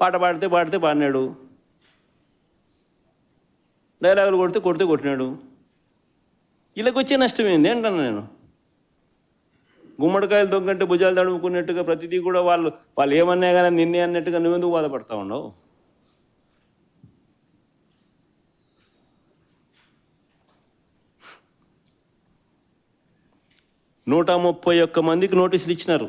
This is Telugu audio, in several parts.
పాట పాడితే పాడితే పాడినాడు. డైలాగులు కొడితే కొడితే కొట్టినాడు. వీళ్ళకొచ్చే నష్టం ఏంది? అంటాను నేను? గుమ్మడికాయలు దొంగంటే భుజాలు తడుముకున్నట్టుగా ప్రతిదీ కూడా వాళ్ళు వాళ్ళు ఏమన్నా కానీ నిన్నే అన్నట్టుగా నువ్వెందుకు బాధపడతా ఉండవు నూట ముప్పై ఒక్క మందికి నోటీసులు ఇచ్చినారు.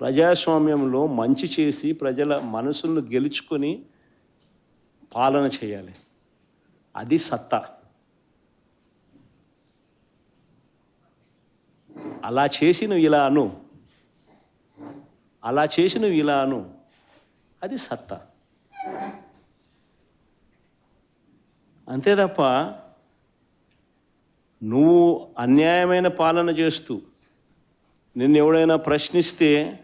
ప్రజాస్వామ్యంలో మంచి చేసి ప్రజల మనసులను గెలుచుకొని పాలన చేయాలి. అది సత్తా. అలా చేసి నువ్వు ఇలా అను. అలా చేసి నువ్వు ఇలా అను. అది సత్తా. అంతే తప్ప నువ్వు అన్యాయమైన పాలన చేస్తూ నిన్ను ఎవడైనా ప్రశ్నిస్తే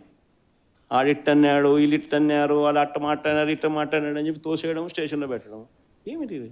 ఆడిట్టన్నాడు వీళ్ళిట్టన్నారు వాళ్ళు అట్ట మాట్లాడారు ఇట్ట మాట్లాడాడు అని చెప్పి తోసేయడం స్టేషన్లో పెట్టడం. ఏమిటి ఇది